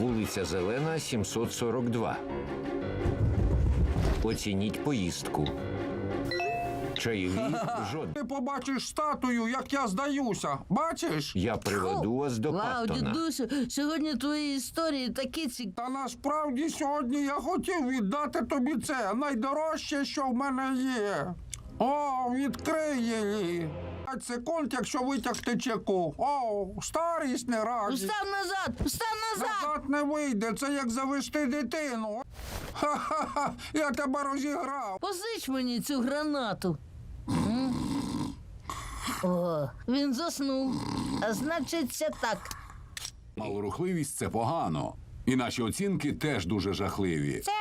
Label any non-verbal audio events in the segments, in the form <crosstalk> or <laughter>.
Вулиця Зелена, 742. Оцініть поїздку. Чайові жодний. Ти побачиш статую, як я здаюся. Бачиш? Я приведу вас до Вау, Паттона. дідусю, сьогодні твої історії такі цікаві. Та насправді сьогодні я хотів віддати тобі це найдорожче, що в мене є. О, відкрий її. 5 секунд, якщо витягти чеку. О, старість не радість. Встав назад! Встав назад! Назад не вийде, це як завести дитину. Ха-ха-ха, я тебе розіграв. Позич мені цю гранату. М? О, він заснув. А значить, це так. Малорухливість це погано. І наші оцінки теж дуже жахливі. Це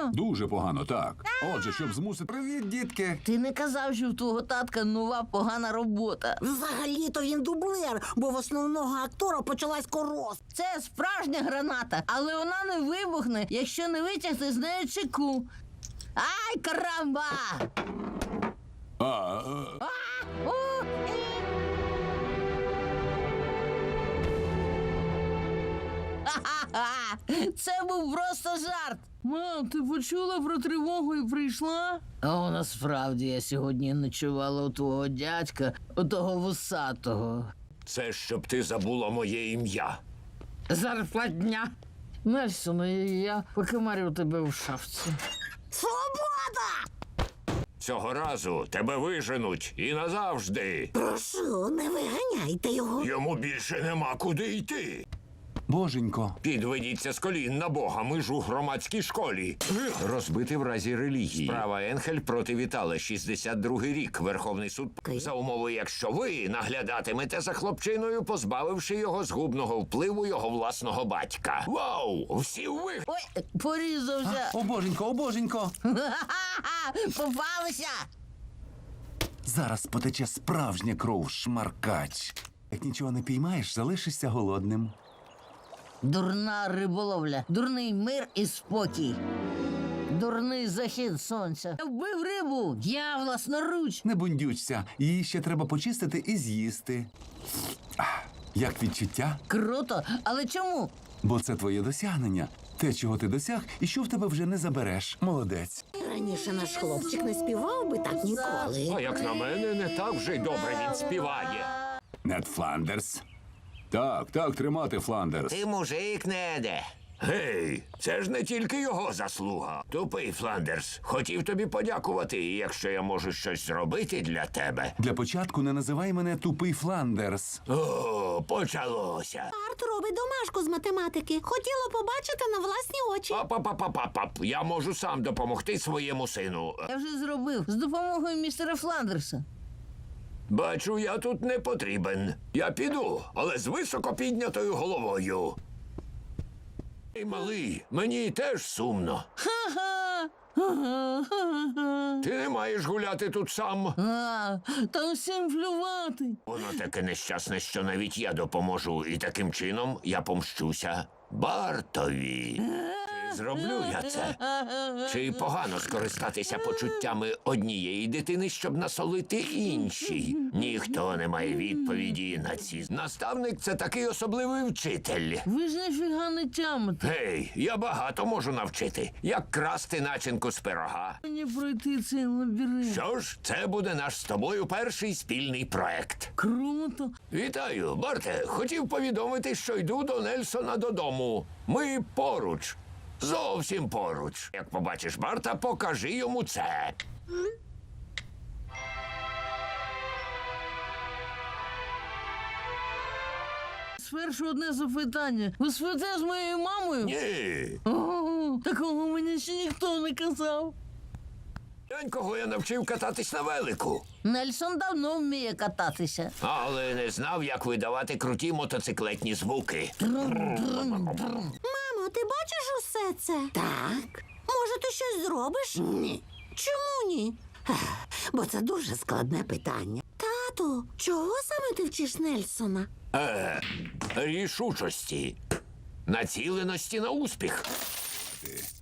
погано. Дуже погано, так. Отже, щоб змусити. Привіт, дітки. Ти не казав, що в твого татка нова погана робота. Взагалі-то він дублер, бо в основного актора почалась корос. Це справжня граната, але вона не вибухне, якщо не витягти з неї чеку. Ай, карамба! А, е, О, е. Ха-ха-ха! Це був просто жарт. Мам, ти почула про тривогу і прийшла? А насправді я сьогодні ночувала у твого дядька, у того вусатого. Це щоб ти забула моє ім'я. Зарплатня. Нельсоне, я покимарю тебе в шафці. Свобода! Цього разу тебе виженуть і назавжди. Прошу, не виганяйте його. Йому більше нема куди йти. Боженько. Підведіться з колін на Бога, ми ж у громадській школі. Розбити в разі релігії. Справа Енхель проти Вітала, 62-й рік. Верховний суд за умови, якщо ви наглядатимете за хлопчиною, позбавивши його згубного впливу його власного батька. Вау! Всі ви. Ой, порізався. О, боженько, о, боженько. <laughs> Попалися! Зараз потече справжня кров, шмаркач. Як нічого не піймаєш, залишишся голодним. Дурна риболовля, дурний мир і спокій. Дурний захід сонця. Я Вбив рибу! Я власноруч. Не бундючся, її ще треба почистити і з'їсти. Ах, Як відчуття? Круто, але чому? Бо це твоє досягнення. Те, чого ти досяг, і що в тебе вже не забереш. Молодець. Раніше наш хлопчик не співав би так ніколи. А як на мене, не так вже й добре він співає. Нед Фландерс. Так, так, тримати Фландерс. Ти мужик, неде. Гей, це ж не тільки його заслуга. Тупий Фландерс. Хотів тобі подякувати, і якщо я можу щось зробити для тебе. Для початку не називай мене тупий Фландерс. О, почалося. Арт робить домашку з математики. Хотіла побачити на власні очі. Пап-пап-пап-пап, я можу сам допомогти своєму сину. Я вже зробив з допомогою містера Фландерса. Бачу, я тут не потрібен. Я піду, але з високо піднятою головою. Ей, малий, мені теж сумно. Ти не маєш гуляти тут сам. А, там всім плювати. Воно таке нещасне, що навіть я допоможу, і таким чином я помщуся Бартові. Зроблю я це? Чи погано скористатися почуттями однієї дитини, щоб насолити іншій? Ніхто не має відповіді на ці. Наставник це такий особливий вчитель. Ви ж ніфіга не тямите. Гей, я багато можу навчити, як красти начинку з пирога. Мені пройти цей лабіринт. Що ж, це буде наш з тобою перший спільний проект. Круто. Вітаю, Барте. Хотів повідомити, що йду до Нельсона додому. Ми поруч. Зовсім поруч. Як побачиш Барта, покажи йому це. Спершу одне запитання. Ви спите з моєю мамою? Ні. О, такого мені ще ніхто не казав. Глянь, кого я навчив кататись на велику. Нельсон давно вміє кататися. Але не знав, як видавати круті мотоциклетні звуки. Мамо, ти бачиш усе це? Так. Може, ти щось зробиш? Ні. Чому ні? Бо це дуже складне питання. Тату, чого саме ти вчиш Нельсона? Е, рішучості. Націленості на успіх.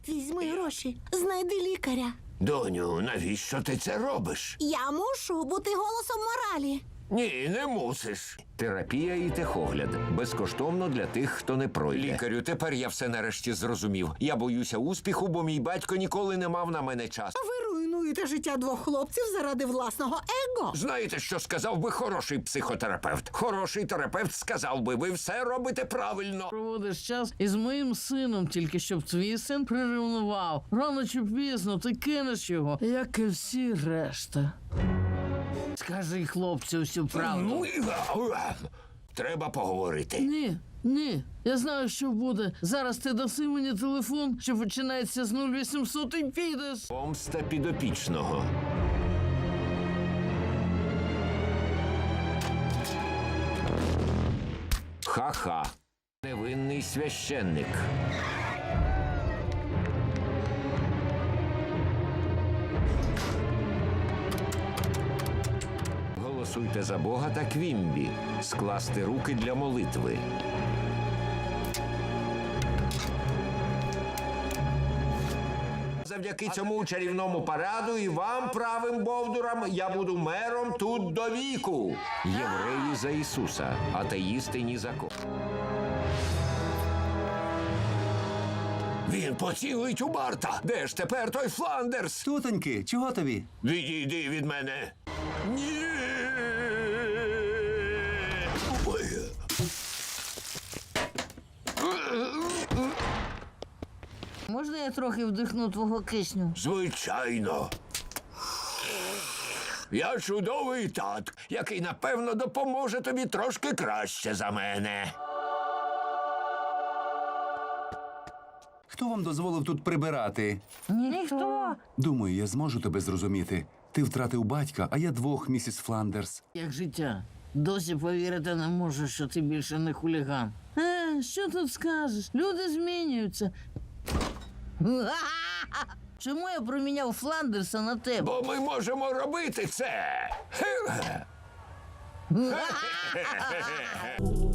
Візьми гроші, знайди лікаря. Доню, навіщо ти це робиш? Я мушу бути голосом моралі. Ні, не мусиш. Терапія і техогляд безкоштовно для тих, хто не пройде. Лікарю, тепер я все нарешті зрозумів. Я боюся успіху, бо мій батько ніколи не мав на мене часу. Ви руйнуєте життя двох хлопців заради власного его. Знаєте, що сказав би хороший психотерапевт? Хороший терапевт сказав би, ви все робите правильно. Проводиш час із моїм сином, тільки щоб твій син приревнував. Рано чи пізно ти кинеш його, як і всі решта. Скажи хлопцю всю правду. Ну, і- Треба поговорити. Ні, ні. Я знаю, що буде. Зараз ти даси мені телефон, що починається з 0800 і підеш. Помста підопічного. Ха-ха. Невинний священник. Голосуйте за Бога та Квімбі. Скласти руки для молитви. Завдяки цьому чарівному параду і вам, правим бовдурам, я буду мером тут до віку. Євреї за Ісуса, атеїсти ні за кого. Він поцілить у Барта. Де ж тепер той Фландерс? Тутоньки, чого тобі? Відійди від мене. Ні. Можна я трохи вдихну твого кисню? Звичайно. Я чудовий тат, який напевно допоможе тобі трошки краще за мене. Хто вам дозволив тут прибирати? Ніхто. Думаю, я зможу тебе зрозуміти. Ти втратив батька, а я двох, місіс Фландерс. Як життя. Досі повірити не можу, що ти більше не хуліган. Е, що тут скажеш? Люди змінюються. <laughs> Чому я проміняв Фландерса на тебе? Бо ми можемо робити це. <laughs> <laughs>